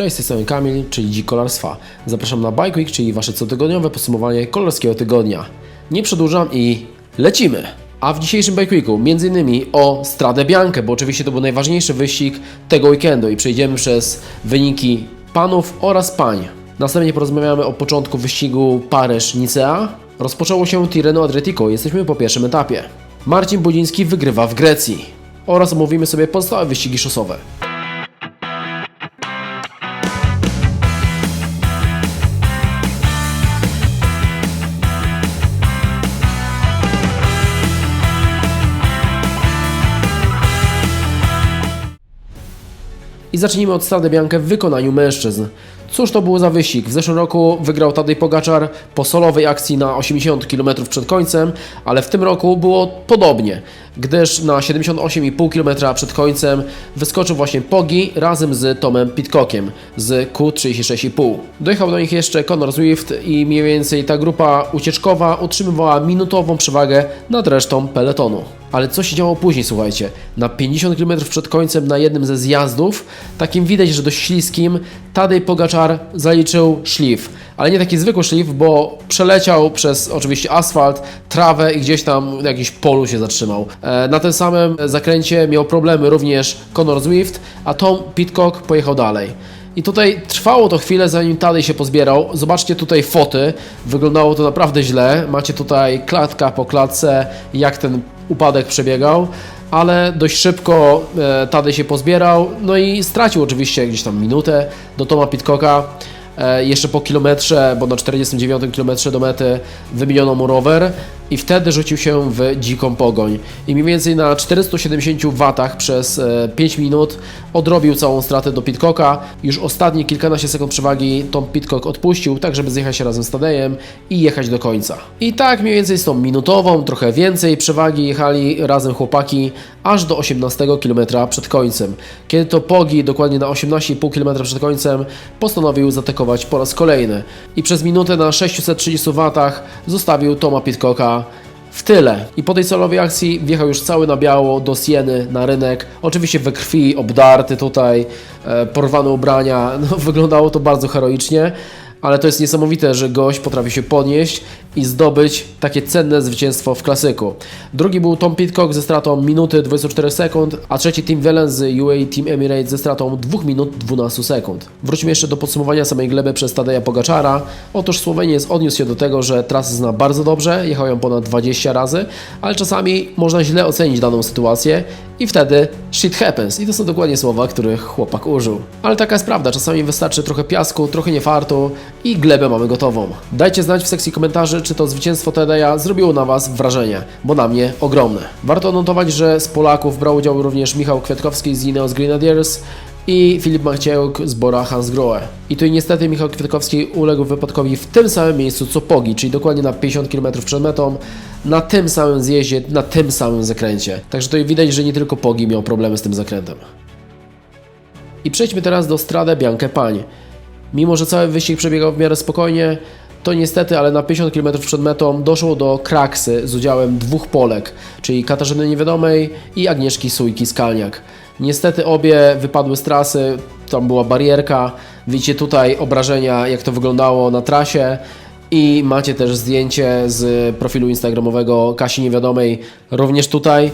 Cześć, z tej strony Kamil, czyli Dzik Kolarstwa. Zapraszam na Bike Week, czyli Wasze cotygodniowe podsumowanie kolarskiego tygodnia. Nie przedłużam i lecimy! A w dzisiejszym Bike Weeku m.in. o Stradę Biankę, bo oczywiście to był najważniejszy wyścig tego weekendu i przejdziemy przez wyniki panów oraz pań. Następnie porozmawiamy o początku wyścigu Paryż-Nicea. Rozpoczęło się Tirreno Adriatico, jesteśmy po pierwszym etapie. Marcin Budziński wygrywa w Grecji. Oraz omówimy sobie pozostałe wyścigi szosowe. I zacznijmy od Strady Biankę w wykonaniu mężczyzn. Cóż to był za wyścig? W zeszłym roku wygrał Tadej Pogaczar po solowej akcji na 80 km przed końcem, ale w tym roku było podobnie, gdyż na 78,5 km przed końcem wyskoczył właśnie Pogi razem z Tomem Pitcockiem z Q36,5. Dojechał do nich jeszcze Conor Swift i mniej więcej ta grupa ucieczkowa utrzymywała minutową przewagę nad resztą peletonu. Ale co się działo później, słuchajcie? Na 50 km przed końcem na jednym ze zjazdów, takim widać, że dość śliskim, Tadej Pogaczar zaliczył szlif. Ale nie taki zwykły szlif, bo przeleciał przez oczywiście asfalt, trawę i gdzieś tam na jakimś polu się zatrzymał. E, Na tym samym zakręcie miał problemy również Conor Swift, a Tom Pitcock pojechał dalej. I tutaj trwało to chwilę, zanim Tadej się pozbierał. Zobaczcie tutaj foty. Wyglądało to naprawdę źle. Macie tutaj klatka po klatce, jak ten upadek przebiegał. Ale dość szybko e, Tadej się pozbierał. No i stracił oczywiście gdzieś tam minutę do Toma Pitcocka. E, jeszcze po kilometrze, bo na 49 kilometrze do mety wymieniono mu rower i wtedy rzucił się w dziką pogoń. I mniej więcej na 470 watach przez e, 5 minut odrobił całą stratę do Pitcocka. Już ostatnie kilkanaście sekund przewagi Tom Pitcock odpuścił, tak żeby zjechać razem z Tadejem i jechać do końca. I tak mniej więcej z tą minutową, trochę więcej przewagi jechali razem chłopaki aż do 18 km przed końcem. Kiedy to Pogi dokładnie na 18,5 km przed końcem postanowił zaatakować po raz kolejny. I przez minutę na 630 watach zostawił Toma Pitcocka w tyle. I po tej solowej akcji wjechał już cały na biało do Sieny na rynek. Oczywiście we krwi, obdarty tutaj, e, porwane ubrania. No, wyglądało to bardzo heroicznie. Ale to jest niesamowite, że gość potrafi się podnieść i zdobyć takie cenne zwycięstwo w klasyku. Drugi był Tom Pitcock ze stratą minuty 24 sekund, a trzeci Tim Wellen z UAE Team Emirates ze stratą 2 minut 12 sekund. Wróćmy jeszcze do podsumowania samej gleby przez Tadeja Pogaczara. Otóż Słoweniec odniósł się do tego, że trasę zna bardzo dobrze, jechał ją ponad 20 razy, ale czasami można źle ocenić daną sytuację i wtedy shit happens. I to są dokładnie słowa, których chłopak użył. Ale taka jest prawda, czasami wystarczy trochę piasku, trochę niefartu i glebę mamy gotową. Dajcie znać w sekcji komentarzy, czy to zwycięstwo Tadeja zrobiło na Was wrażenie, bo na mnie ogromne. Warto odnotować, że z Polaków brał udział również Michał Kwiatkowski z Ineos Grenadiers i Filip Machiejuk z Bora Hansgrohe. I tu niestety Michał Kwiatkowski uległ wypadkowi w tym samym miejscu co Pogi, czyli dokładnie na 50 km przed metą, na tym samym zjeździe, na tym samym zakręcie. Także tutaj widać, że nie tylko Pogi miał problemy z tym zakrętem. I przejdźmy teraz do Stradę Biankę Pań. Mimo, że cały wyścig przebiegał w miarę spokojnie, to niestety, ale na 50 km przed metą doszło do kraksy z udziałem dwóch Polek, czyli Katarzyny Niewiadomej i Agnieszki Sujki-Skalniak. Niestety obie wypadły z trasy, tam była barierka, widzicie tutaj obrażenia, jak to wyglądało na trasie i macie też zdjęcie z profilu instagramowego Kasi Niewiadomej, również tutaj.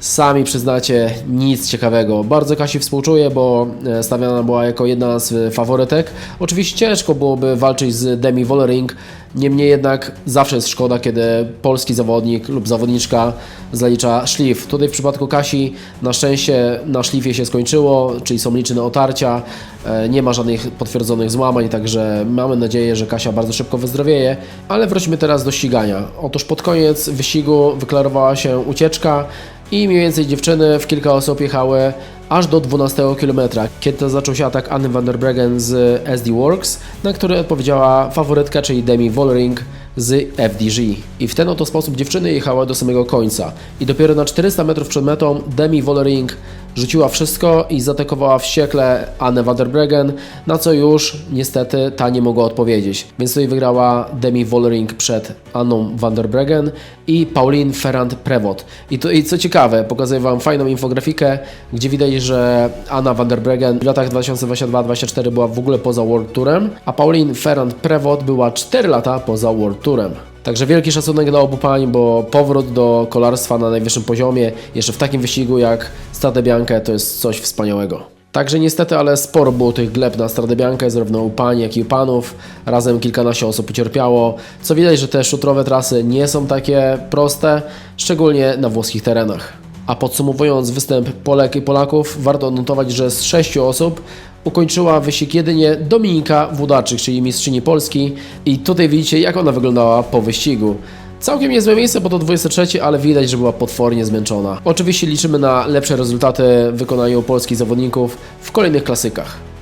Sami przyznacie nic ciekawego. Bardzo Kasi współczuję, bo e, stawiana była jako jedna z faworytek. Oczywiście ciężko byłoby walczyć z Demi Vollering, niemniej jednak zawsze jest szkoda, kiedy polski zawodnik lub zawodniczka zalicza szlif. Tutaj w przypadku Kasi na szczęście na szlifie się skończyło, czyli są liczne otarcia, e, nie ma żadnych potwierdzonych złamań, także mamy nadzieję, że Kasia bardzo szybko wyzdrowieje. Ale wróćmy teraz do ścigania. Otóż pod koniec wyścigu wyklarowała się ucieczka, i mniej więcej dziewczyny w kilka osób jechały aż do 12 km, kiedy zaczął się atak Anny van der Breggen z SD Works, na który odpowiedziała faworytka, czyli Demi Vollering z FDG. I w ten oto sposób dziewczyny jechały do samego końca. I dopiero na 400 metrów przed metą Demi Vollering rzuciła wszystko i zaatakowała wściekle Annę van na co już niestety ta nie mogła odpowiedzieć. Więc tutaj wygrała Demi Vollering przed Anną van i Pauline Ferrand-Prevot. I, I co ciekawe, pokazuję Wam fajną infografikę, gdzie widać, że Anna van w latach 2022-2024 była w ogóle poza World Tourem, a Pauline Ferrand-Prevot była 4 lata poza World Tourem. Także wielki szacunek dla obu pań, bo powrót do kolarstwa na najwyższym poziomie, jeszcze w takim wyścigu jak Strade Bianche, to jest coś wspaniałego. Także niestety, ale sporo było tych gleb na Strade Bianche, zarówno u pań, jak i u panów. Razem kilkanaście osób ucierpiało. Co widać, że te szutrowe trasy nie są takie proste, szczególnie na włoskich terenach. A podsumowując występ Polek i Polaków, warto odnotować, że z sześciu osób ukończyła wyścig jedynie Dominika Włodarczyk, czyli mistrzyni Polski. I tutaj widzicie, jak ona wyglądała po wyścigu. Całkiem niezłe miejsce, bo to 23, ale widać, że była potwornie zmęczona. Oczywiście liczymy na lepsze rezultaty w wykonaniu polskich zawodników w kolejnych klasykach.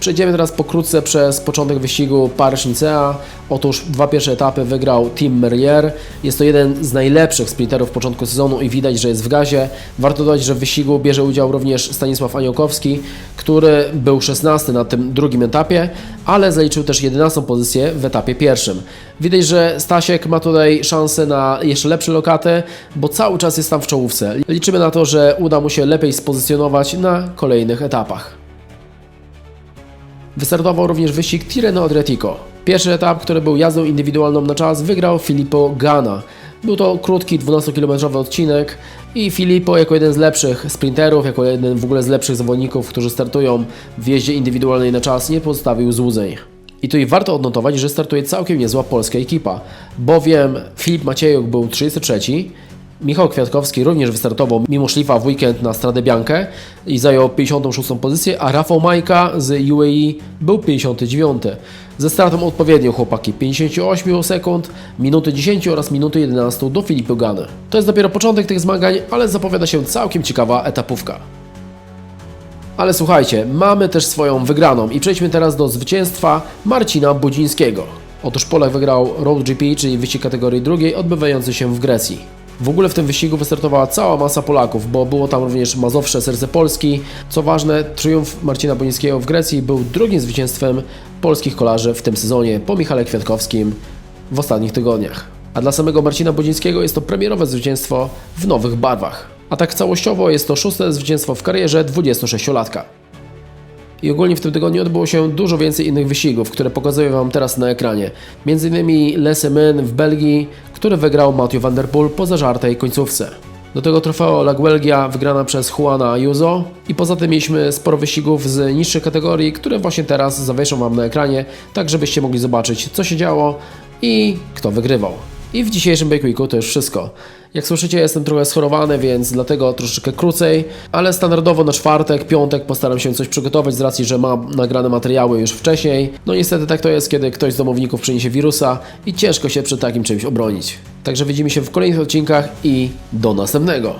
Przejdziemy teraz pokrótce przez początek wyścigu Paryż-Nicea. Otóż dwa pierwsze etapy wygrał Tim Merrier. Jest to jeden z najlepszych sprinterów początku sezonu i widać, że jest w gazie. Warto dodać, że w wyścigu bierze udział również Stanisław Aniołkowski, który był 16 na tym drugim etapie, ale zaliczył też 11 pozycję w etapie pierwszym. Widać, że Stasiek ma tutaj szansę na jeszcze lepsze lokaty, bo cały czas jest tam w czołówce. Liczymy na to, że uda mu się lepiej spozycjonować na kolejnych etapach. Wystartował również wyścig Tirreno Adriatico. Pierwszy etap, który był jazdą indywidualną na czas, wygrał Filippo Ganna. Był to krótki 12-kilometrowy odcinek i Filippo jako jeden z lepszych sprinterów, jako jeden w ogóle z lepszych zawodników, którzy startują w jeździe indywidualnej na czas, nie pozostawił złudzeń. I tu i warto odnotować, że startuje całkiem niezła polska ekipa, bowiem Filip Maciejuk był 33, Michał Kwiatkowski również wystartował mimo szlifa w weekend na Stradę Biankę i zajął 56 pozycję, a Rafał Majka z UAE był 59. Ze stratą odpowiednio chłopaki 58 sekund, minuty 10 oraz minuty 11 do Filipy Gany. To jest dopiero początek tych zmagań, ale zapowiada się całkiem ciekawa etapówka. Ale słuchajcie, mamy też swoją wygraną i przejdźmy teraz do zwycięstwa Marcina Budzińskiego. Otóż Polak wygrał Road GP, czyli wyścig kategorii drugiej, odbywający się w Grecji. W ogóle w tym wyścigu wystartowała cała masa Polaków, bo było tam również Mazowsze Serce Polski. Co ważne, triumf Marcina Bonińskiego w Grecji był drugim zwycięstwem polskich kolarzy w tym sezonie po Michale Kwiatkowskim w ostatnich tygodniach. A dla samego Marcina Bodzińskiego jest to premierowe zwycięstwo w nowych barwach. A tak całościowo jest to szóste zwycięstwo w karierze 26-latka. I ogólnie w tym tygodniu odbyło się dużo więcej innych wyścigów, które pokazuję Wam teraz na ekranie. Między innymi Les Emin w Belgii, który wygrał Matthew Van Der Poel po zażartej końcówce. Do tego trofeo La Guelgia wygrana przez Juana Ayuso i poza tym mieliśmy sporo wyścigów z niższych kategorii, które właśnie teraz zawieszą Wam na ekranie, tak żebyście mogli zobaczyć co się działo i kto wygrywał. I w dzisiejszym Bake Weeku to już wszystko. Jak słyszycie, jestem trochę schorowany, więc dlatego troszeczkę krócej, ale standardowo na czwartek, piątek postaram się coś przygotować z racji, że mam nagrane materiały już wcześniej. No niestety tak to jest, kiedy ktoś z domowników przyniesie wirusa i ciężko się przed takim czymś obronić. Także widzimy się w kolejnych odcinkach i do następnego.